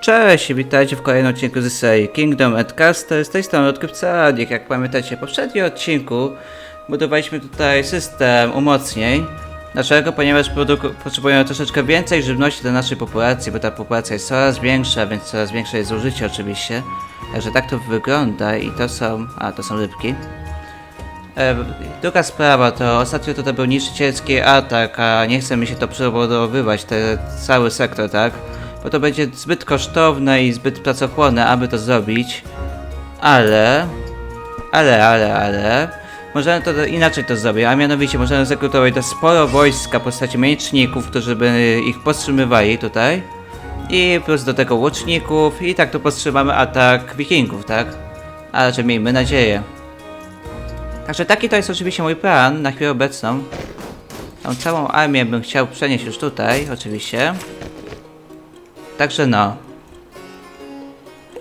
Cześć, witajcie w kolejnym odcinku z serii Kingdom and Castle. Z tej strony odkrywca Adik. Jak pamiętacie, w poprzednim odcinku budowaliśmy tutaj system umocnień. Dlaczego? Ponieważ potrzebujemy troszeczkę więcej żywności dla naszej populacji, bo ta populacja jest coraz większa, więc coraz większe jest zużycie oczywiście. Także tak to wygląda i to są... a, to są rybki. E, druga sprawa to ostatnio tutaj był niszczycielski atak, a nie chce mi się to przebudowywać, ten cały sektor, tak? Bo to będzie zbyt kosztowne i zbyt pracochłonne, aby to zrobić. Ale, ale, ale, ale, możemy to inaczej to zrobić, a mianowicie możemy zakrutować to sporo wojska w postaci mieczników, którzy by ich powstrzymywali tutaj. I plus do tego łuczników i tak to powstrzymamy atak wikingów, tak? A raczej miejmy nadzieję. Także taki to jest oczywiście mój plan na chwilę obecną. Tą całą armię bym chciał przenieść już tutaj, oczywiście. Także no.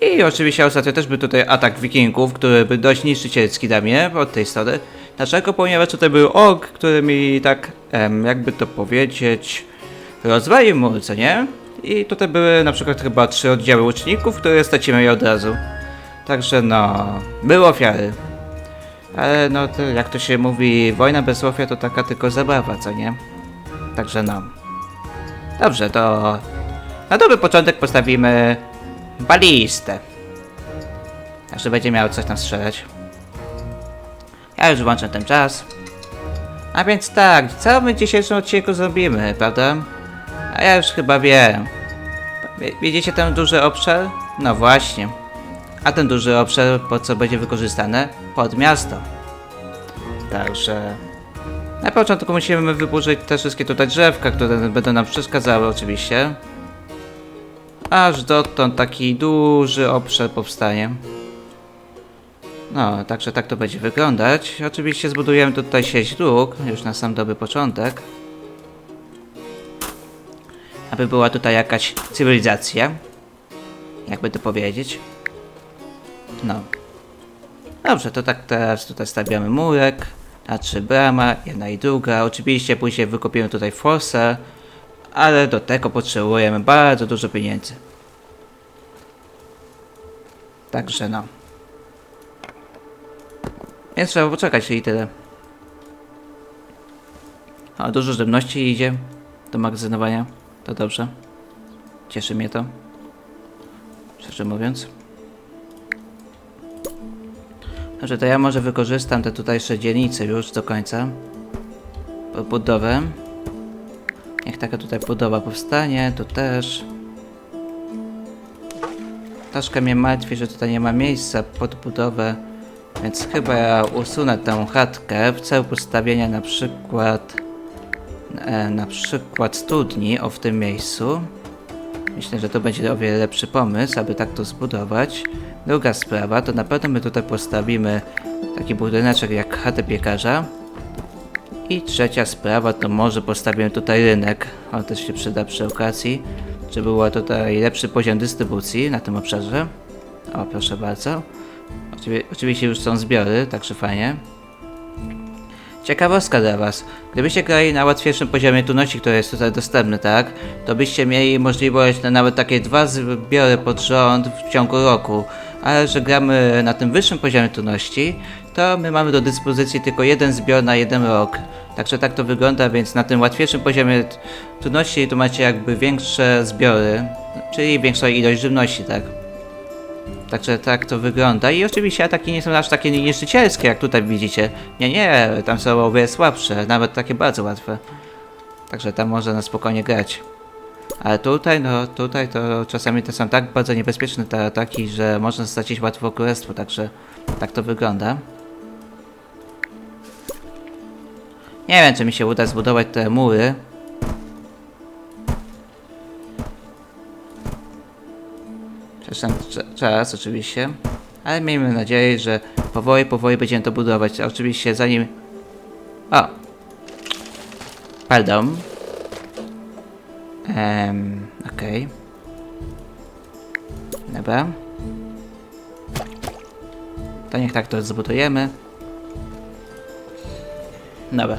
I oczywiście ostatnio też był tutaj atak wikingów, który był dość niszczycielski dla mnie od tej strony. Dlaczego? Ponieważ tutaj był ork, który mi tak, em, jakby to powiedzieć, rozwalił mur, co nie? I tutaj były na przykład chyba trzy oddziały łuczników, które stracimy je od razu. Także no, były ofiary. Ale no, to jak to się mówi, wojna bez ofiar to taka tylko zabawa, co nie? Także no. Dobrze, to na dobry początek postawimy balistę. Także będzie miał coś tam strzelać. Ja już włączę ten czas. A więc tak, co my w dzisiejszym odcinku zrobimy, prawda? A ja już chyba wiem. Wi- Widzicie ten duży obszar? No właśnie. A ten duży obszar po co będzie wykorzystane? Pod miasto. Także na początku musimy wyburzyć te wszystkie tutaj drzewka, które będą nam przeszkadzały oczywiście. Aż dotąd taki duży obszar powstanie. No, także tak to będzie wyglądać. Oczywiście zbudujemy tutaj sieć dróg, już na sam dobry początek. Aby była tutaj jakaś cywilizacja. Jakby to powiedzieć. No. Dobrze, to tak teraz tutaj stawiamy murek. Znaczy brama, jedna i druga. Oczywiście później wykopimy tutaj forsę. Ale do tego potrzebujemy bardzo dużo pieniędzy. Także no. Więc trzeba poczekać i tyle. A dużo żywności idzie do magazynowania. To dobrze. Cieszy mnie to. Szczerze mówiąc. Dobrze, to ja może wykorzystam te tutejsze dzielnice już do końca. Budowę. Niech taka tutaj budowa powstanie, tu też. Troszkę mnie martwi, że tutaj nie ma miejsca pod budowę, więc chyba ja usunę tę chatkę w celu postawienia na przykład e, na przykład studni o w tym miejscu. Myślę, że to będzie o wiele lepszy pomysł, aby tak to zbudować. Druga sprawa, to na pewno my tutaj postawimy taki budyneczek jak chatę piekarza. I trzecia sprawa, to może postawimy tutaj rynek. On też się przyda przy okazji, żeby był tutaj lepszy poziom dystrybucji na tym obszarze. O, proszę bardzo. Oczywi- oczywiście już są zbiory, także fajnie. Ciekawostka dla Was. Gdybyście grali na łatwiejszym poziomie trudności, który jest tutaj dostępny, tak? To byście mieli możliwość na nawet takie dwa zbiory pod rząd w ciągu roku. Ale że gramy na tym wyższym poziomie trudności, to my mamy do dyspozycji tylko jeden zbior na jeden rok. Także tak to wygląda, więc na tym łatwiejszym poziomie trudności to macie jakby większe zbiory, czyli większą ilość żywności, tak? Także tak to wygląda. I oczywiście ataki nie są aż takie niszczycielskie, jak tutaj widzicie. Nie, nie, tam są o wiele słabsze, nawet takie bardzo łatwe. Także tam można na spokojnie grać. Ale tutaj, no tutaj to czasami to są tak bardzo niebezpieczne te ataki, że można stracić łatwo królestwo, także tak to wygląda. Nie wiem, czy mi się uda zbudować te mury. Przepraszam, cza- czas oczywiście. Ale miejmy nadzieję, że powoli, powoli będziemy to budować. Oczywiście zanim... O! Pardon. Ehm, okej. Dobra. To niech tak to zbudujemy. Dobra.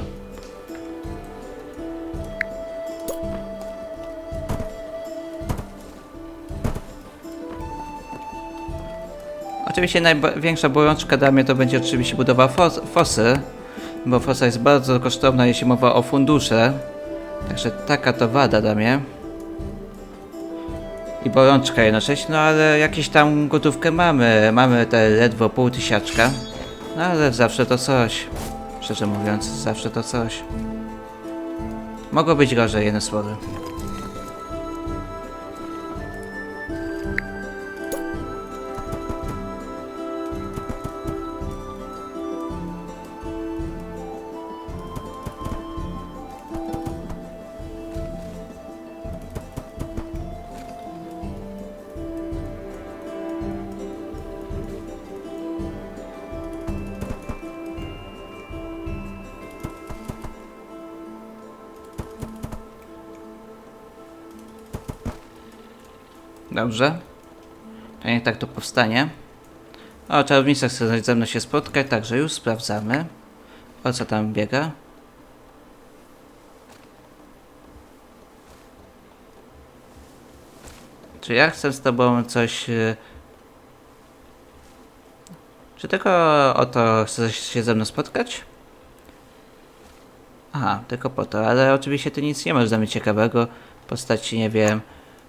Oczywiście największa bolączka dla mnie to będzie oczywiście budowa fos fosy, bo fosa jest bardzo kosztowna, jeśli mowa o fundusze. Także taka to wada dla mnie. I bolączka jednocześnie, no ale jakieś tam gotówkę mamy. Mamy te ledwo pół tysiaczka. No ale zawsze to coś. Szczerze mówiąc, zawsze to coś. Mogło być gorzej, jedno słowo. Dobrze. To niech tak to powstanie. O, czarownica chce ze mną się spotkać, także już sprawdzamy. O co tam biega? Czy ja chcę z tobą coś... e, Czy tylko o to chcesz się ze mną spotkać? Aha, tylko po to, ale oczywiście ty nic nie masz dla mnie ciekawego postaci, nie wiem...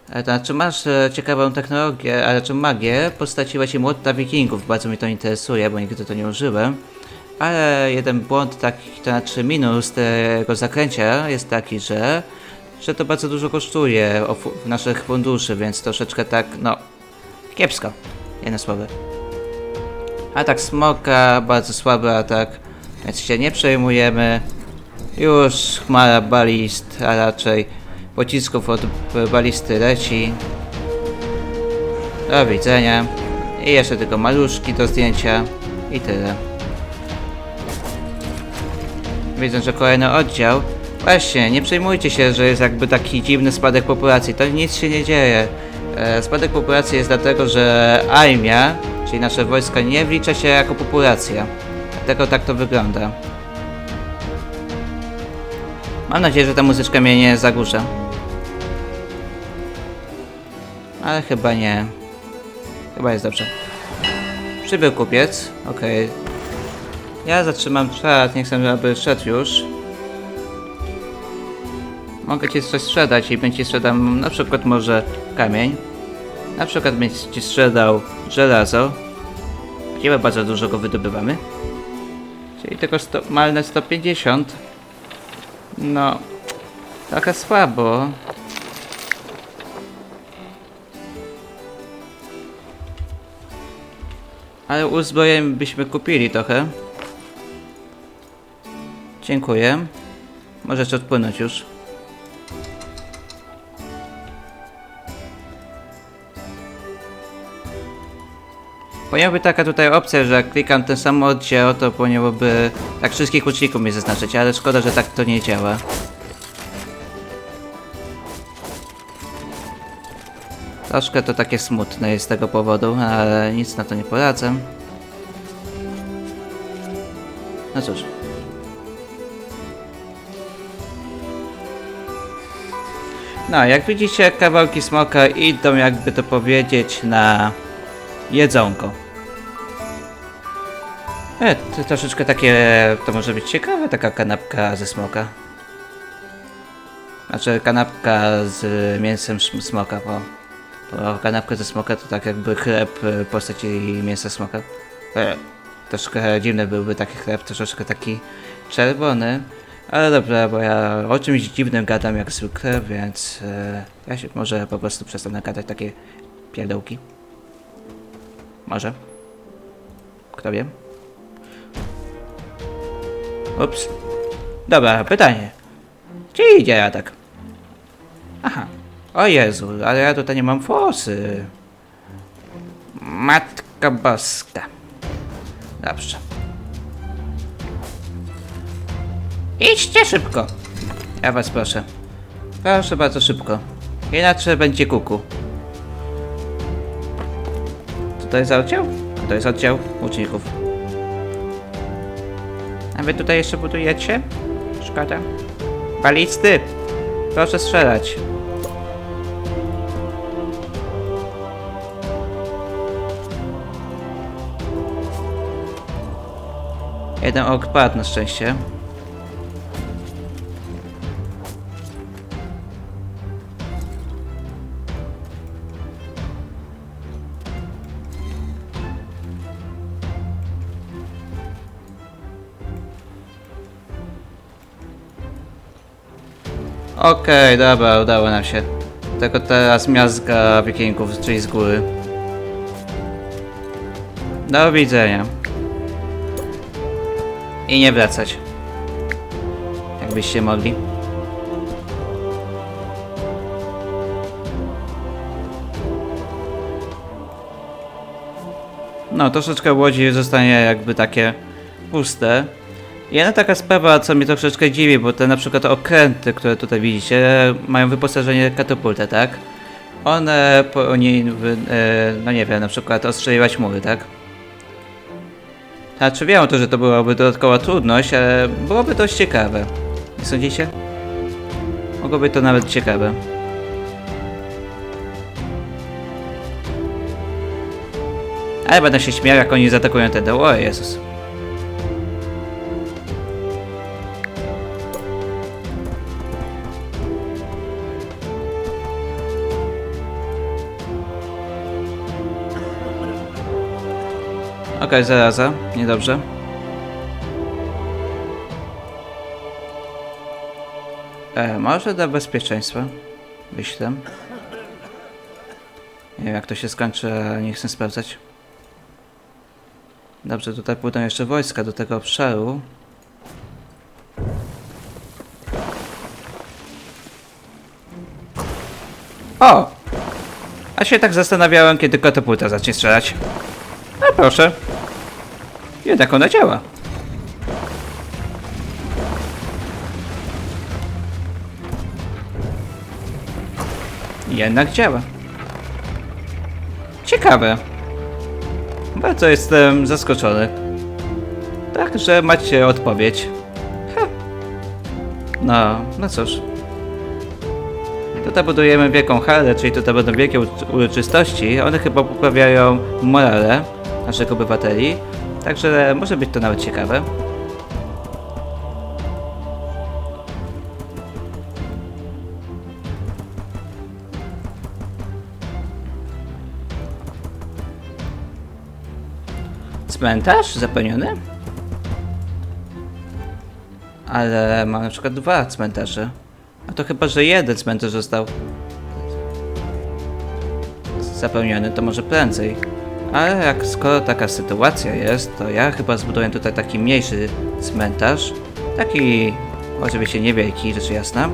E, To znaczy masz e, ciekawą technologię, ale czy magię w postaci właśnie młota wikingów, bardzo mnie to interesuje, bo nigdy to nie użyłem. Ale jeden błąd taki, to znaczy minus tego zakręcia jest taki, że, że to bardzo dużo kosztuje fu- naszych funduszy, więc troszeczkę tak, no, kiepsko, jedno słowo. Atak smoka, bardzo słaby atak, więc się nie przejmujemy. Już chmara balist, a raczej pocisków od balisty leci. Do widzenia. I jeszcze tylko maluszki do zdjęcia. I tyle. Widzę, że kolejny oddział. Właśnie, nie przejmujcie się, że jest jakby taki dziwny spadek populacji. To nic się nie dzieje. E, spadek populacji jest dlatego, że armia, czyli nasze wojska, nie wlicza się jako populacja. Dlatego tak to wygląda. Mam nadzieję, że ta muzyczka mnie nie zagłusza. Ale chyba nie. Chyba jest dobrze. Przybył kupiec. Okej. Ja zatrzymam czat, nie chcę, aby szedł już. Mogę ci coś sprzedać i będzie sprzedam na przykład może kamień. Na przykład będzie ci sprzedał żelazo. Gdzie bardzo dużo go wydobywamy. Czyli tylko sto, malne 150. No, trochę słabo. Ale uzbrojeń byśmy kupili trochę. Dziękuję. Możesz odpłynąć już. Powinnaby taka tutaj opcja, że jak klikam ten sam oddział, to powinnoby tak wszystkich uczniów mi zaznaczyć, ale szkoda, że tak to nie działa. Troszkę to takie smutne jest z tego powodu, ale nic na to nie poradzę. No cóż. No, jak widzicie, kawałki smoka idą, jakby to powiedzieć, na jedzonko. E, to troszeczkę takie, to może być ciekawe, taka kanapka ze smoka. Znaczy, kanapka z mięsem smoka, bo, bo kanapka ze smoka to tak jakby chleb w postaci mięsa smoka. E, troszkę dziwny byłby taki chleb, troszeczkę taki czerwony. Ale dobra, bo ja o czymś dziwnym gadam jak zwykle, więc e, ja się może po prostu przestanę gadać takie pierdołki. Może. Kto wie? Ups. Dobra, pytanie. Gdzie idzie atak? Aha. O Jezu, ale ja tutaj nie mam fosy. Matka boska. Dobrze. Idźcie szybko. Ja was proszę. Proszę bardzo szybko. Inaczej będzie kuku. Co to jest oddział? To jest oddział łuczników. A wy tutaj jeszcze budujecie? Szkoda. Balisty! Proszę strzelać. Jeden ok padł na szczęście. Okej, dobra, udało nam się. Tylko teraz miazga wikingów, czyli z góry. Do widzenia. I nie wracać. Jakbyście mogli. No, troszeczkę łodzi zostanie jakby takie puste. Jedna taka sprawa, co mnie troszeczkę dziwi, bo te na przykład okręty, które tutaj widzicie, mają wyposażenie katapultę, tak? One powinny, e, no nie wiem, na przykład ostrzeliwać mury, tak? Znaczy wiem to, że to byłaby dodatkowa trudność, ale byłoby dość ciekawe. Nie sądzicie? Mogłoby to nawet ciekawe. Ale będę się śmiał, jak oni zaatakują te doły. O Jezus. Okej, zaraza. Niedobrze. E, może dla bezpieczeństwa. Wyślę. Nie wiem jak to się skończy, ale nie chcę sprawdzać. Dobrze, tutaj pójdą jeszcze wojska do tego obszaru. O! A się tak zastanawiałem, kiedy katapulta zacznie strzelać. A proszę. Jednak ona działa. Jednak działa. Ciekawe. Bardzo jestem zaskoczony. Także macie odpowiedź. Ha. No, no cóż. Tutaj budujemy wielką halę, czyli tutaj będą wielkie uroczystości. One chyba poprawiają morale naszych obywateli. Także może być to nawet ciekawe. Cmentarz zapełniony? Ale mam na przykład dwa cmentarze. A to chyba, że jeden cmentarz został zapełniony, to może prędzej. Ale jak skoro taka sytuacja jest, to ja chyba zbuduję tutaj taki mniejszy cmentarz. Taki oczywiście niewielki, rzecz jasna.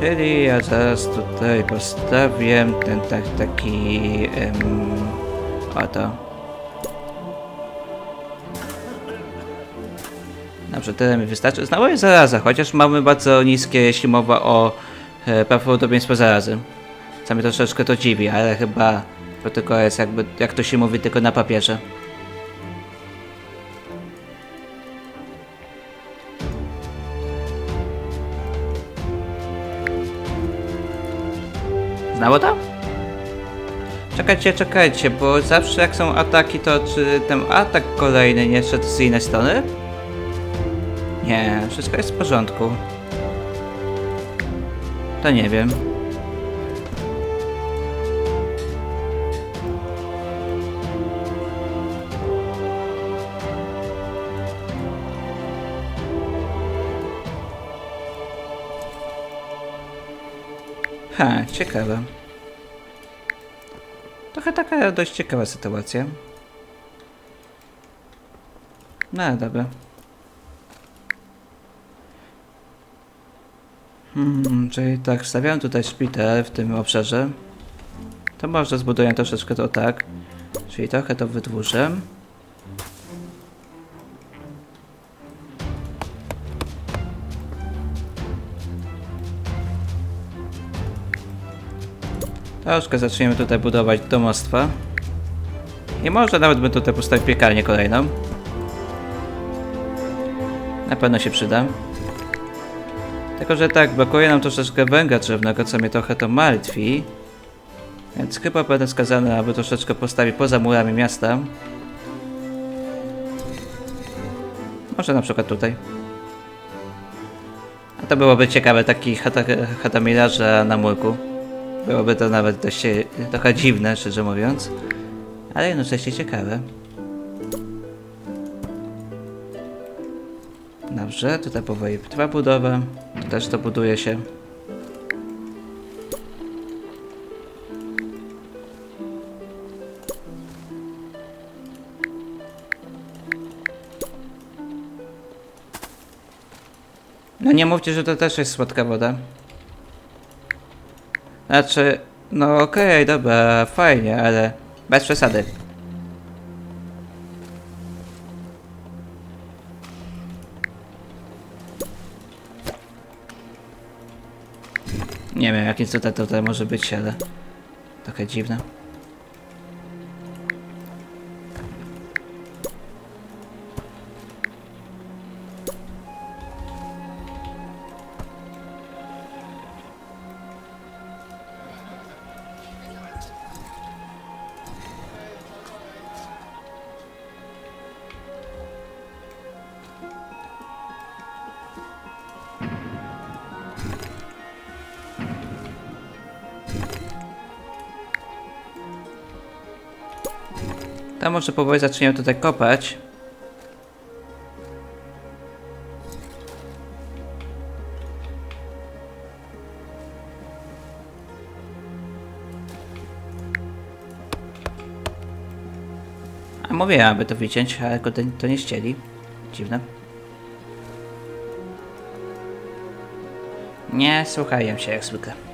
Czyli ja zaraz tutaj postawię ten tak, taki... Um, oto. Dobrze, tyle mi wystarczy. Znowu jest zaraza, chociaż mamy bardzo niskie, jeśli mowa o e, prawdopodobieństwo zarazy. Co mnie troszeczkę to dziwi, ale chyba to tylko jest jakby, jak to się mówi, tylko na papierze. Znało to? Czekajcie, czekajcie, bo zawsze jak są ataki, to czy ten atak kolejny nie szedł z innej strony? Nie, wszystko jest w porządku. To nie wiem. Ha, ciekawe. Trochę taka dość ciekawa sytuacja. No dobra. Hmm, czyli tak, stawiam tutaj szpital w tym obszarze. To może zbuduję troszeczkę to tak. Czyli trochę to wydłużę. Troszkę zaczniemy tutaj budować domostwa. I może nawet bym tutaj postawił piekarnię kolejną. Na pewno się przyda. Tylko, że tak, brakuje nam troszeczkę węgla drzewnego, co mnie trochę to martwi. Więc chyba będę skazany, aby troszeczkę postawić poza murami miasta. Może na przykład tutaj. A to byłoby ciekawe, taki chata, na murku. Byłoby to nawet dość e, trochę dziwne, szczerze mówiąc. Ale jednocześnie ciekawe. Dobrze, tutaj powoli trwa budowa. Też to buduje się. No nie mówcie, że to też jest słodka woda. Znaczy, no okej, dobra, fajnie, ale bez przesady. Nie wiem, cudem to tutaj może być, ale trochę dziwne. To może powoli zaczniemy tutaj kopać. A mówiłem, aby to wyciąć, ale to, to nie chcieli. Dziwne. Nie słuchają się jak zwykle.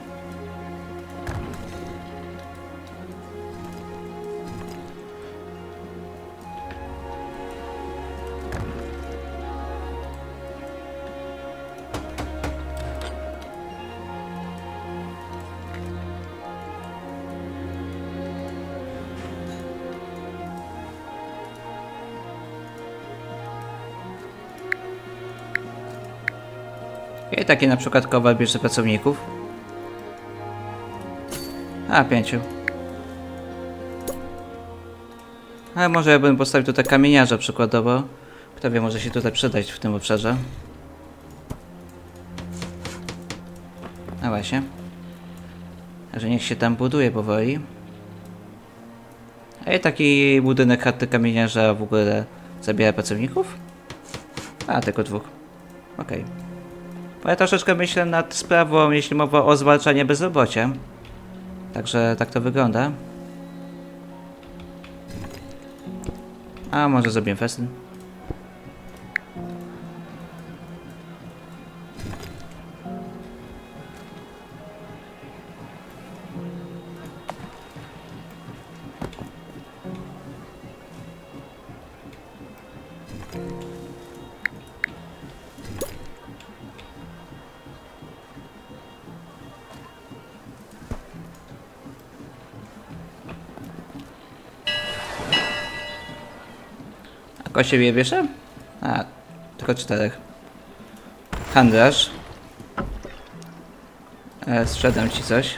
I taki na przykład kowal bierze pracowników. A, pięciu. Ale może ja bym postawił tutaj kamieniarza przykładowo. Kto wie, może się tutaj przydać w tym obszarze. A właśnie. Także niech się tam buduje powoli. A i taki budynek chaty kamieniarza w ogóle zabiera pracowników? A, tylko dwóch. Okej. Bo ja troszeczkę myślę nad sprawą, jeśli mowa o zwalczaniu bezrobocia. Także tak to wygląda. A może zrobię festyn? A kosie je bierze? A, tylko czterech. Handlarz. E, sprzedam ci coś.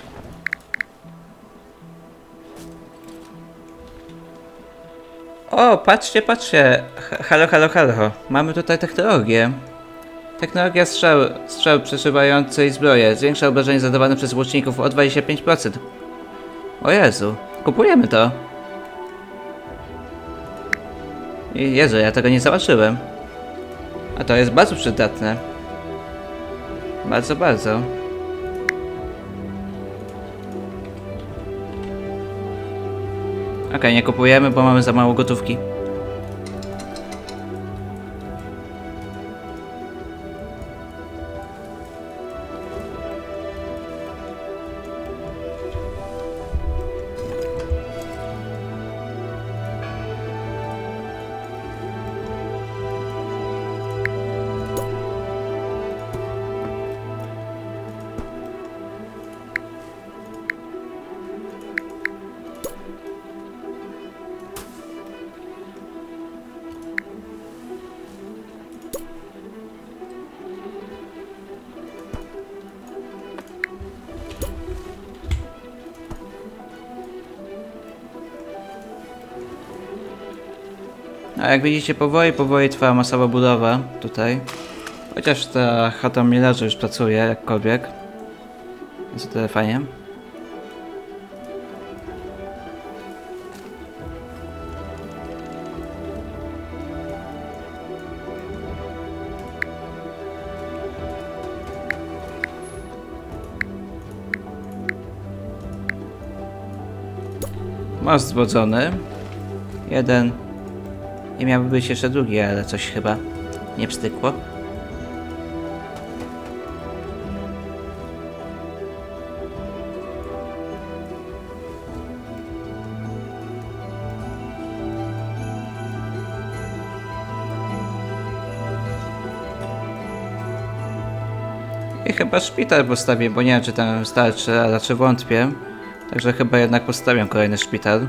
O, patrzcie, patrzcie. Halo, halo, halo. Mamy tutaj technologię. Technologia strzał, strzał przeszywającej zbroję. Zwiększa obrażenie zadawane przez łuczników o 25%. O Jezu, kupujemy to. Jezu, ja tego nie zobaczyłem. A to jest bardzo przydatne. Bardzo, bardzo. Okej, nie kupujemy, bo mamy za mało gotówki. A jak widzicie, powoli, powoli trwa masowa budowa tutaj. Chociaż ta chata Millerze już pracuje, jakkolwiek. Więc o tyle fajnie. Most zwodzony. Jeden. I miałby być jeszcze drugi, ale coś chyba nie wstykło. I chyba szpital postawię, bo nie wiem czy tam starczy, a raczej wątpię. Także chyba jednak postawię kolejny szpital.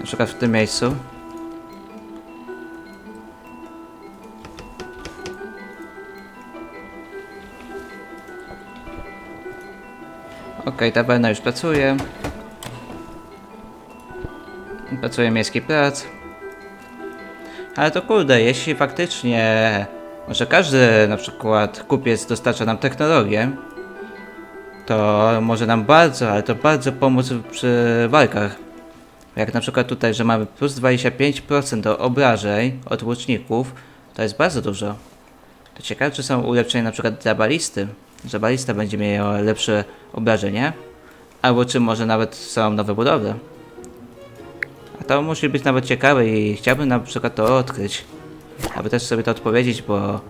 Na przykład w tym miejscu. Tawerna już pracuje. Pracuje miejski plac. Ale to kurde, jeśli faktycznie może każdy na przykład kupiec dostarcza nam technologię, to może nam bardzo, ale to bardzo pomóc przy walkach. Jak na przykład tutaj, że mamy plus 25% do obrażeń od łuczników, to jest bardzo dużo. To ciekawe, czy są ulepszenia na przykład dla balisty, że balista będzie miał lepsze obrażenie, albo czy może nawet są nowe budowle. A to musi być nawet ciekawe i chciałbym na przykład to odkryć, aby też sobie to odpowiedzieć, bo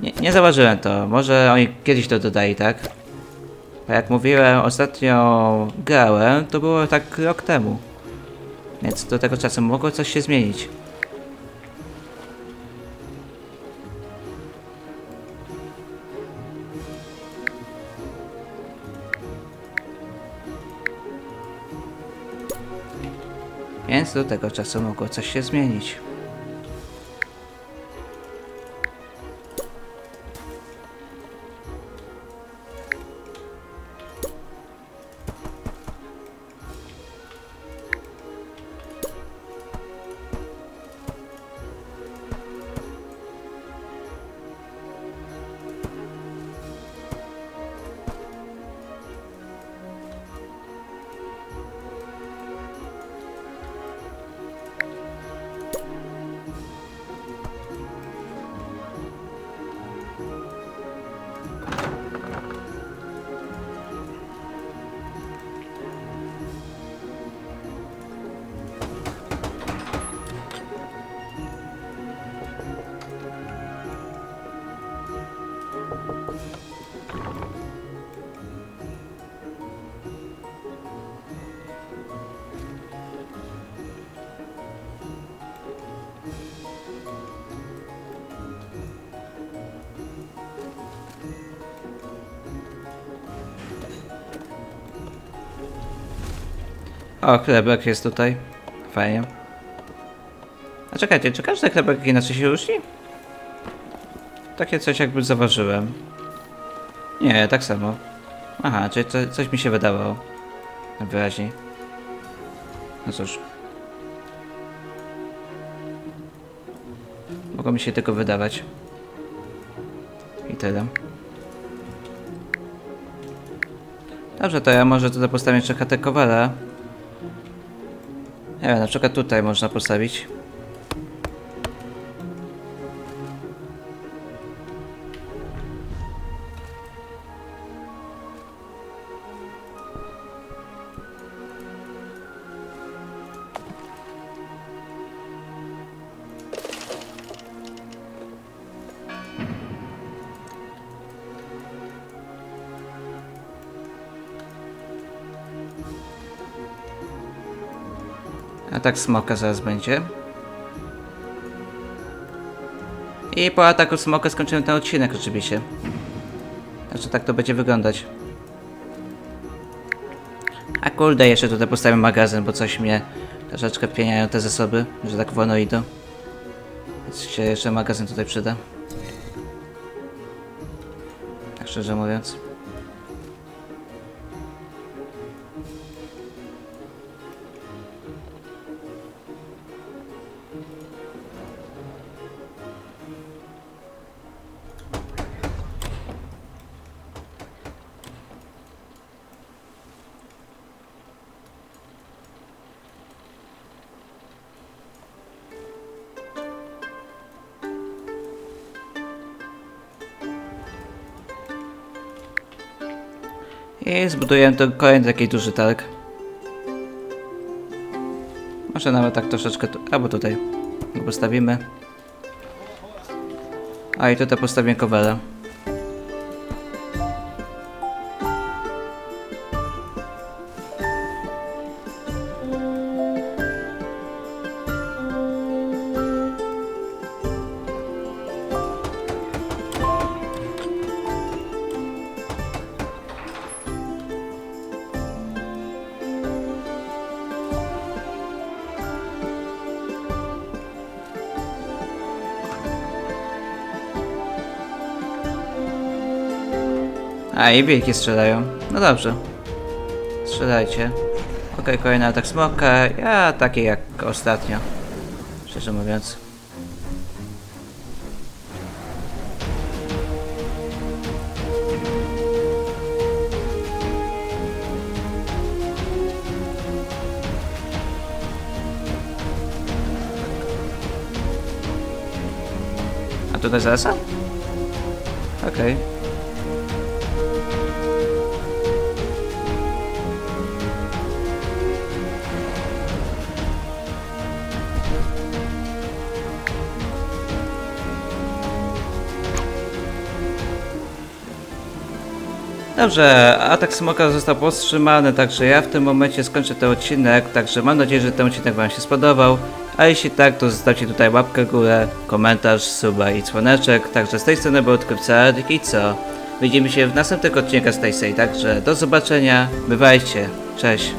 nie, nie zauważyłem to. Może oni kiedyś to dodali, tak? Bo jak mówiłem, ostatnio grałem, to było tak rok temu. Więc do tego czasu mogło coś się zmienić. Więc do tego czasu mogło coś się zmienić. O, chlebek jest tutaj. Fajnie. A czekajcie, czy każdy chlebek inaczej się różni? Takie coś jakby zauważyłem. Nie, tak samo. Aha, czyli co, coś mi się wydawało. Wyraźniej. No cóż. Mogło mi się tylko wydawać. I tyle. Dobrze, to ja może tutaj postawię jeszcze Kowala. Nie wiem, na przykład tutaj można postawić. Smoka zaraz będzie. I po ataku smoka skończymy ten odcinek oczywiście. Znaczy tak to będzie wyglądać. A kurde, jeszcze tutaj postawię magazyn, bo coś mnie troszeczkę pieniają te zasoby, że tak wolno idą. Więc się jeszcze magazyn tutaj przyda. Tak szczerze mówiąc. Zbudujemy tu kolejny taki duży targ. Może nawet tak troszeczkę tu, albo tutaj postawimy. A i tutaj postawię kowera. A i wilki strzelają. No dobrze. Strzelajcie. Okej, kolejny atak smoka. Ja taki jak ostatnio. Szczerze mówiąc. A tutaj zasa? Okej. Dobrze, atak smoka został powstrzymany, także ja w tym momencie skończę ten odcinek, także mam nadzieję, że ten odcinek Wam się spodobał. A jeśli tak, to zostawcie tutaj łapkę w górę, komentarz, suba i dzwoneczek. Także z tej strony był odkrywca i co? Widzimy się w następnych odcinkach z tej serii, także do zobaczenia, bywajcie, cześć.